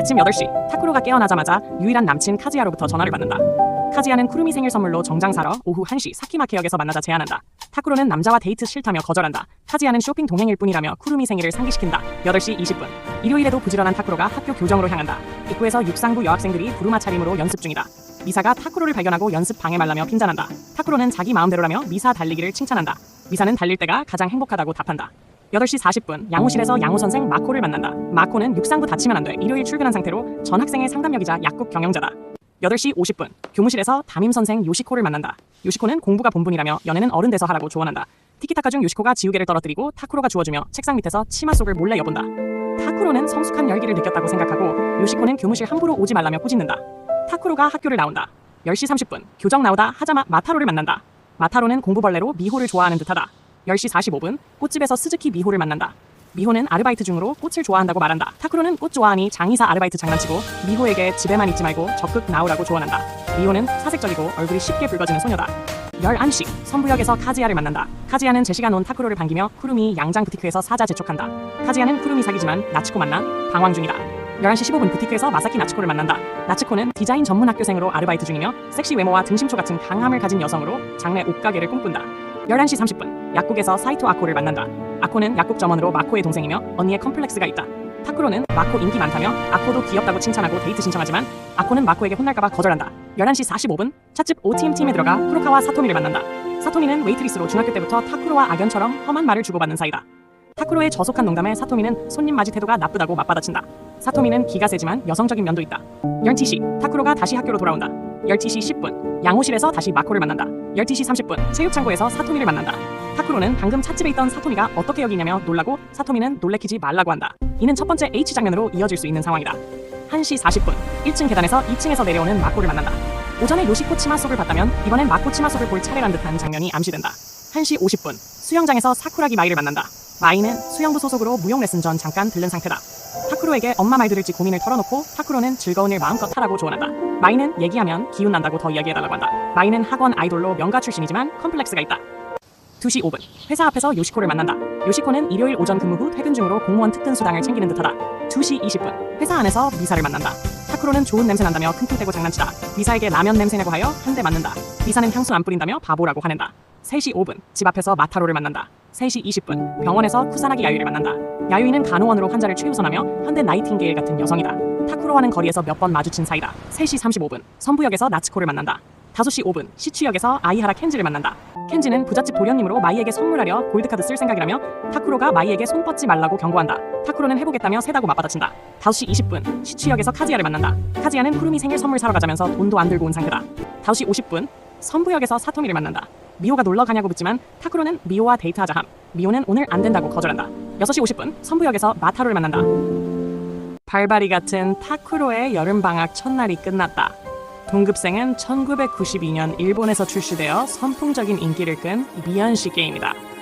아침 8시 타쿠로가 깨어나자마자 유일한 남친 카즈야로부터 전화를 받는다. 카즈야는 쿠루미 생일 선물로 정장 사러 오후 1시 사키마케역에서 만나자 제안한다. 타쿠로는 남자와 데이트 싫다며 거절한다. 카즈야는 쇼핑 동행일 뿐이라며 쿠루미 생일을 상기시킨다. 8시 20분 일요일에도 부지런한 타쿠로가 학교 교정으로 향한다. 입구에서 육상부 여학생들이 부루마 차림으로 연습 중이다. 미사가 타쿠로를 발견하고 연습 방해 말라며 핀잔한다. 타쿠로는 자기 마음대로라며 미사 달리기를 칭찬한다. 미사는 달릴 때가 가장 행복하다고 답한다. 8시 40분 양호실에서 양호 선생 마코를 만난다. 마코는 육상부 다치면 안 돼. 일요일 출근한 상태로 전 학생의 상담역이자 약국 경영자다. 8시 50분 교무실에서 담임 선생 요시코를 만난다. 요시코는 공부가 본분이라며 연애는 어른 돼서 하라고 조언한다. 티키타카 중 요시코가 지우개를 떨어뜨리고 타쿠로가 주워주며 책상 밑에서 치마 속을 몰래 엿본다. 타쿠로는 성숙한 열기를 느꼈다고 생각하고 요시코는 교무실 함부로 오지 말라며 꾸짖는다. 타쿠로가 학교를 나온다. 10시 30분 교정 나오다 하자마 마타로를 만난다. 마타로는 공부벌레로 미호를 좋아하는 듯하다. 10시 45분 꽃집에서 스즈키 미호를 만난다. 미호는 아르바이트 중으로 꽃을 좋아한다고 말한다. 타쿠로는 꽃 좋아하니 장의사 아르바이트 장난치고 미호에게 집에만 있지 말고 적극 나오라고 조언한다. 미호는 사색적이고 얼굴이 쉽게 붉어지는 소녀다. 11시 선부역에서 카즈야를 만난다. 카즈야는 제시가 논 타쿠로를 반기며 쿠루미 양장 부티크에서 사자 재촉한다. 카즈야는 쿠루미 사귀지만 나츠코 만나 방황 중이다. 11시 15분 부티크에서 마사키 나츠코를 만난다. 나츠코는 디자인 전문 학교생으로 아르바이트 중이며 섹시 외모와 등심초 같은 강함을 가진 여성으로 장래 옷가게를 꿈꾼다. 11시 30분 약국에서 사이토 아코를 만난다. 아코는 약국 점원으로 마코의 동생이며 언니의 컴플렉스가 있다. 타쿠로는 마코 인기 많다며 아코도 귀엽다고 칭찬하고 데이트 신청하지만 아코는 마코에게 혼날까봐 거절한다. 11시 45분 찻집 OTM 팀에 들어가 쿠로카와 사토미를 만난다. 사토미는 웨이트리스로 중학교 때부터 타쿠로와 악연처럼 험한 말을 주고받는 사이다. 타쿠로의 저속한 농담에 사토미는 손님 맞이 태도가 나쁘다고 맞받아친다. 사토미는 기가 세지만 여성적인 면도 있다. 12시 타쿠로가 다시 학교로 돌아온다. 12시 10분 양호실에서 다시 마코를 만난다. 12시 30분 체육창고에서 사토미를 만난다. 타쿠로는 방금 찻집에 있던 사토미가 어떻게 여기냐며 놀라고 사토미는 놀래키지 말라고 한다. 이는 첫 번째 H 장면으로 이어질 수 있는 상황이다. 1시 40분 1층 계단에서 2층에서 내려오는 마코를 만난다. 오전에 요시코 치마 속을 봤다면 이번엔 마코 치마 속을 볼 차례란 듯한 장면이 암시된다. 1시 50분 수영장에서 사쿠라기 마이를 만난다. 마이는 수영부 소속으로 무용 레슨 전 잠깐 들른 상태다. 타쿠로에게 엄마 말 들을지 고민을 털어놓고 타쿠로는 즐거운 일 마음껏 하라고 조언한다. 마이는 얘기하면 기운 난다고 더 이야기해달라고 한다. 마이는 학원 아이돌로 명가 출신이지만 컴플렉스가 있다. 2시 5분 회사 앞에서 요시코를 만난다. 요시코는 일요일 오전 근무 후 퇴근 중으로 공무원 특근 수당을 챙기는 듯하다. 2시 20분 회사 안에서 미사를 만난다. 타쿠로는 좋은 냄새 난다며 킁킁 대고 장난치다. 미사에게 라면 냄새냐고 하여 한 대 맞는다. 미사는 향수 안 뿌린다며 바보라고 화낸다. 3시 5분 집 앞에서 마타로를 만난다. 3시 20분 병원에서 쿠사나기 야유를 만난다. 야유이는 간호원으로 환자를 최우선하며 현대 나이팅게일 같은 여성이다. 타쿠로와는 거리에서 몇 번 마주친 사이다. 3시 35분 선부역에서 나츠코를 만난다. 5시 5분 시취역에서 아이하라 켄지를 만난다. 켄지는 부잣집 도련님으로 마이에게 선물하려 골드카드 쓸 생각이라며 타쿠로가 마이에게 손 뻗지 말라고 경고한다. 타쿠로는 해보겠다며 세다고 맞받아친다. 5시 20분 시취역에서 카즈야를 만난다. 카즈야는 쿠루미 생일 선물 사러 가자면서 돈도 안 들고 온 상태다. 5시 50분 선부역에서 사토미를 만난다. 미호가 놀러 가냐고 묻지만 타쿠로는 미호와 데이트하자 함. 미호는 오늘 안 된다고 거절한다. 6시 50분 선부역에서 마타로를 만난다. 발발이 같은 타쿠로의 여름 방학 첫날이 끝났다. 동급생은 1992년 일본에서 출시되어 선풍적인 인기를 끈 미연시 게임이다.